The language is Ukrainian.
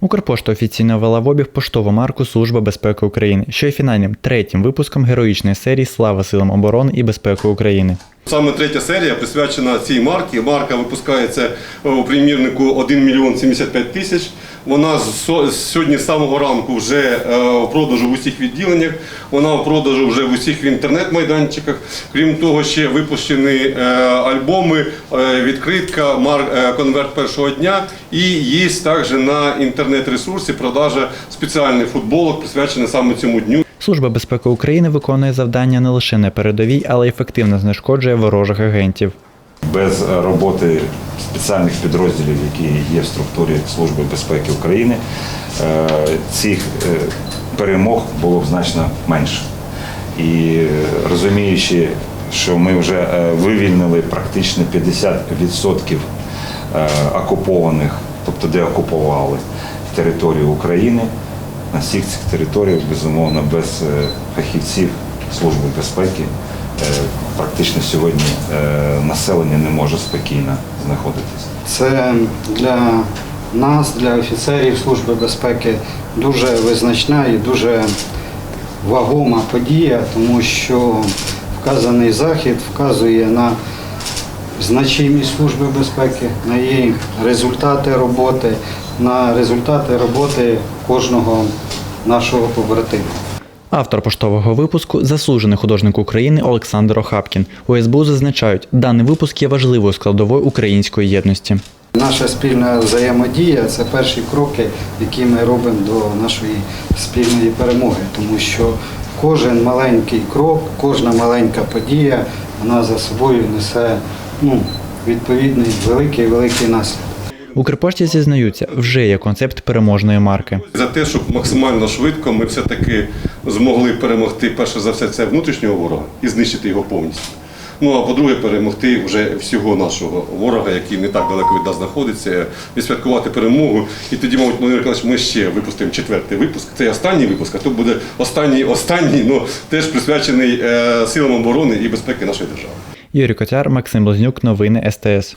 Укрпошта офіційно ввела в обіг поштову марку Служба безпеки України, що є фінальним третім випуском героїчної серії Слава силам оборони і безпеки України. Саме третя серія присвячена цій марці. Марка випускається у примірнику 1 мільйон 75 тисяч. Вона сьогодні з самого ранку вже е, в продажу в усіх відділеннях. Вона в продажу вже в усіх інтернет-майданчиках. Крім того, ще випущені е, альбоми, е, відкритка, е, конверт першого дня. І є також на інтернет-ресурсі продажа спеціальних футболок, присвячених саме цьому дню. Служба безпеки України виконує завдання не лише на передовій, але й ефективно знешкоджує ворожих агентів. Без роботи спеціальних підрозділів, які є в структурі Служби безпеки України, е, цих е, перемог було б значно менше. І розуміючи, що ми вже е, вивільнили практично 50% е, окупованих, тобто де окупували територію України, на всіх цих територіях, безумовно, без е, фахівців Служби безпеки е, практично сьогодні е, населення не може спокійно знаходитися. Це для нас, для офіцерів Служби безпеки, дуже визначна і дуже вагома подія, тому що вказаний захід вказує на значимість Служби безпеки, на її результати роботи, на результати роботи кожного нашого побратима. Автор поштового випуску заслужений художник України Олександр Охапкін. У СБУ зазначають, даний випуск є важливою складовою української єдності. Наша спільна взаємодія це перші кроки, які ми робимо до нашої спільної перемоги, тому що кожен маленький крок, кожна маленька подія, вона за собою несе ну, відповідний великий великий наслідок. Укрпошті зізнаються, вже є концепт переможної марки. За те, щоб максимально швидко ми все-таки змогли перемогти перше за все це внутрішнього ворога і знищити його повністю. Ну а по-друге, перемогти вже всього нашого ворога, який не так далеко від нас знаходиться, відсвяткувати перемогу. І тоді, мабуть, Володимир Миколаївич, ми ще випустимо четвертий випуск. Це останній випуск, а то буде останній, останній, ну теж присвячений е, силам оборони і безпеки нашої держави. Юрій Котяр, Максим Близнюк, новини СТС.